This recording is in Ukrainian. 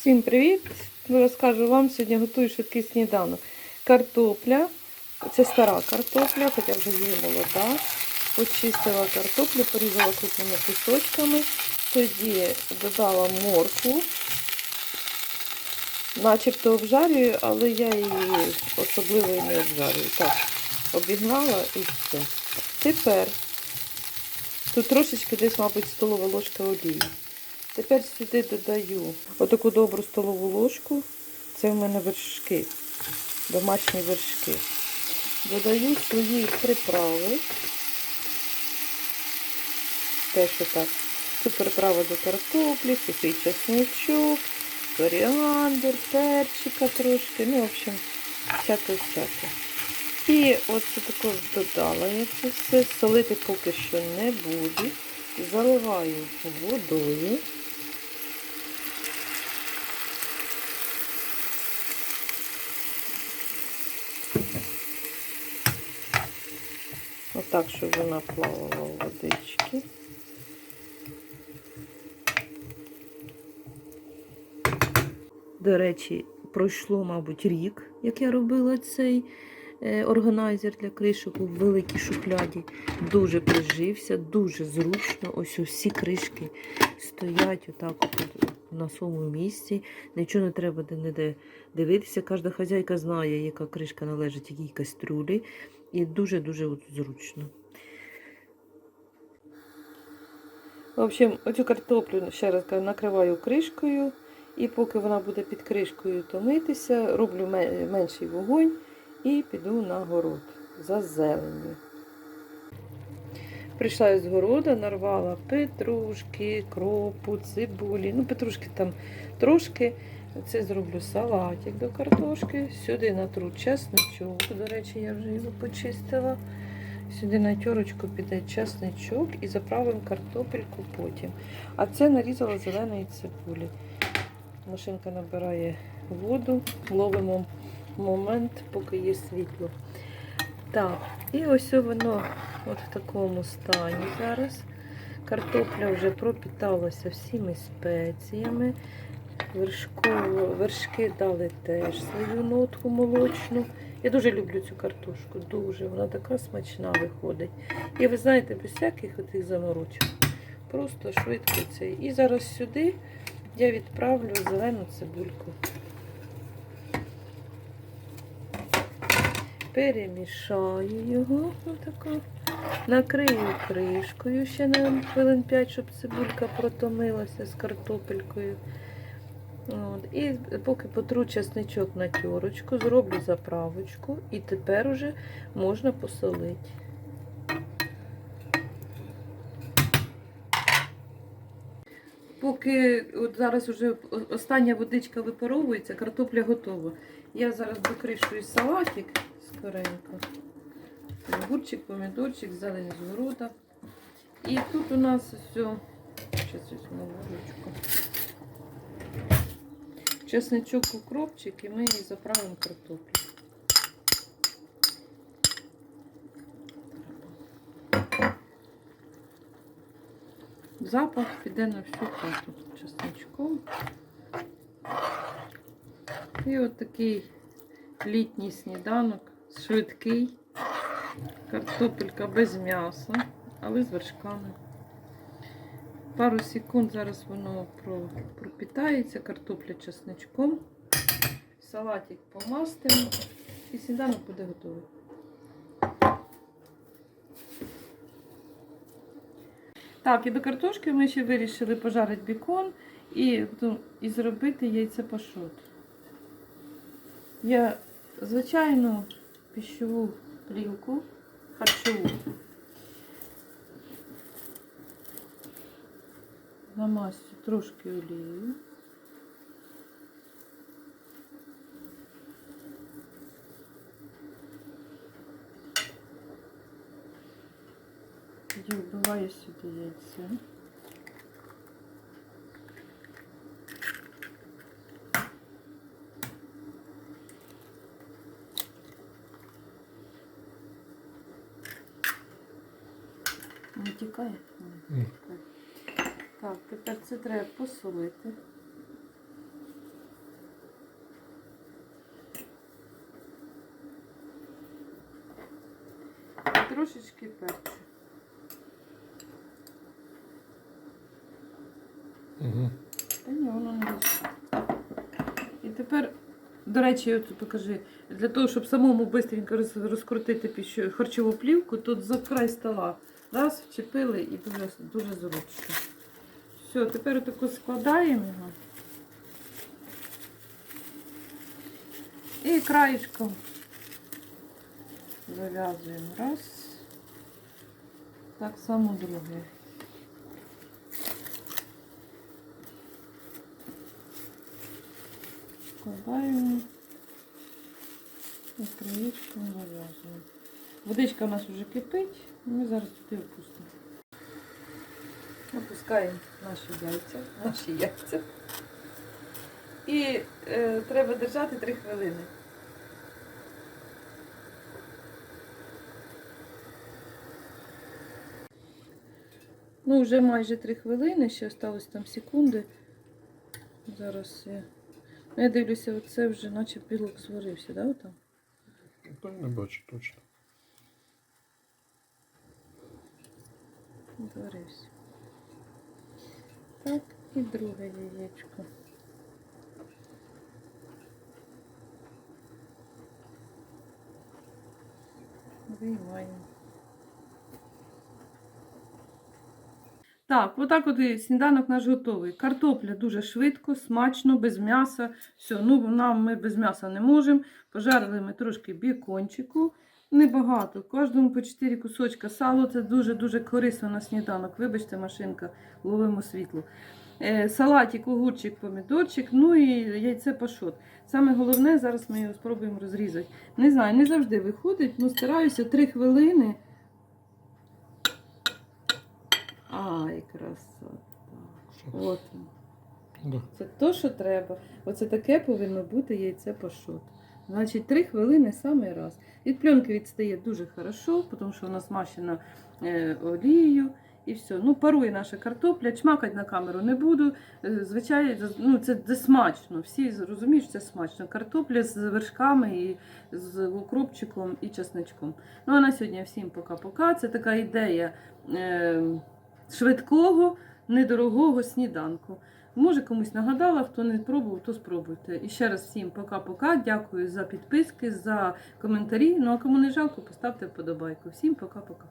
Всім привіт! Розкажу вам сьогодні готую швидкий сніданок. Картопля, це стара картопля, хоча вже є молода. Почистила картоплю, порізала крупними кусочками, тоді додала моркву, начебто обжарюю, але я її особливо і не обжарюю. Так, обігнала і все. Тепер тут трошечки десь, мабуть, столова ложка олії. Тепер сюди додаю отаку добру столову ложку. Це в мене вершки, домашні вершки. Додаю свої приправи. Те, що так. Це приправа до картоплі, сухий чесничок, коріандр, перчика трошки. Ну, в общем, всяке-всяке. І от це також додала я це все. Солити поки що не буду. Заливаю водою. Отак, щоб вона плавала у водички. До речі, пройшло, мабуть, рік, як я робила цей е, органайзер для кришок у великій шухляді. Дуже прижився, дуже зручно. Ось усі кришки стоять отак от на своєму місці. Нічого не треба де-не-де дивитися. Кожна хазяйка знає, яка кришка належить якій кастрюлі. І дуже-дуже зручно. В общем, оцю картоплю, ще раз накриваю кришкою. І поки вона буде під кришкою томитися, роблю менший вогонь і піду на город за зеленню. Прийшла я з города, нарвала петрушки, кропу, цибулі. Ну, петрушки там трошки. Це зроблю салатик до картошки. Сюди натру чесничок. До речі, я вже його почистила. Сюди на тьорочку піде чесничок і заправимо картопельку потім. А це нарізала зеленої цибулі. Машинка набирає воду, ловимо момент, поки є світло. Так, і ось воно от в такому стані зараз. Картопля вже пропіталася всіми спеціями. Вершково, вершки дали теж свою нотку молочну. Я дуже люблю цю картошку, дуже. Вона така смачна виходить. І ви знаєте, без всяких отих заморочок. Просто швидко це. І зараз сюди я відправлю зелену цибульку. Перемішаю його отако. Накрию кришкою ще на хвилин 5, щоб цибулька протомилася з картопелькою. От. І поки потру чесничок на тьорочку, зроблю заправочку і тепер уже можна посолити. Поки от зараз вже остання водичка випаровується, картопля готова. Я зараз докришую салатик скоренько. Огурчик, помідорчик, зелень з города. І тут у нас все. Зараз візьму ложечку. Чесничок, укропчик, і ми її заправимо картоплю. Запах піде на всю хату чесничком. І от такий літній сніданок, швидкий, картопелька без м'яса, але з вершками. Пару секунд зараз воно пропітається, картопля чесничком, салатик помастимо і сніданок буде готовий. Так, і до картошки ми ще вирішили пожарити бікон і, ну, і зробити яйце пашот. Я звичайну пищову плівку харчову. Намастю трошки олією. Тоді вбиваю сюди яйце. Не. Так, тепер це треба посолити. Трошечки перцю. Угу. Та ні, воно не вийшло. І тепер, до речі, от покажи, для того, щоб самому швидко розкрутити харчову плівку, тут за край стола раз, вчепили і дуже, дуже зручно. Все, тепер отаку складаємо його. І краєчком зав'язуємо. Раз. Так само друге. Складаємо і краєчком зав'язуємо. Водичка у нас вже кипить, ми зараз туди опустимо. Опускаємо наші яйця, наші яйця. І е, треба держати 3 хвилини. Ну, вже майже 3 хвилини, ще осталось там секунди. Зараз я. Ну, я дивлюся, оце вже наче білок зварився, да, отам? Та я не бачу точно. Зварився. Так, і друге яєчко. Виймаємо. Так, отак от і сніданок наш готовий. Картопля дуже швидко, смачно, без м'яса. Все, ну нам ми без м'яса не можемо. Пожарили ми трошки бікончику. Небагато. Кожному по 4 кусочка. Сало це дуже-дуже корисно на сніданок. Вибачте, машинка, ловимо світло. Е, салатик, огурчик, помідорчик, ну і яйце пашот. Саме головне, зараз ми його спробуємо розрізати. Не знаю, не завжди виходить, але стараюся 3 хвилини. Ай, красота. От. Це то, що треба. Оце таке повинно бути яйце пашот. Значить, 3 хвилини саме раз. Від пленки відстає дуже хорошо, тому що вона смащена е, олією. І все. Ну, парує наша картопля, чмакати на камеру не буду. Е, Звичайно, ну, це, це смачно. Всі розуміють, що це смачно. Картопля з вершками, і з укропчиком і чесничком. Ну, а на сьогодні всім пока-пока. Це така ідея е, швидкого, недорогого сніданку. Може комусь нагадала, хто не пробував, то спробуйте. І ще раз всім пока-пока. Дякую за підписки, за коментарі. Ну а кому не жалко, поставте вподобайку. Всім пока-пока.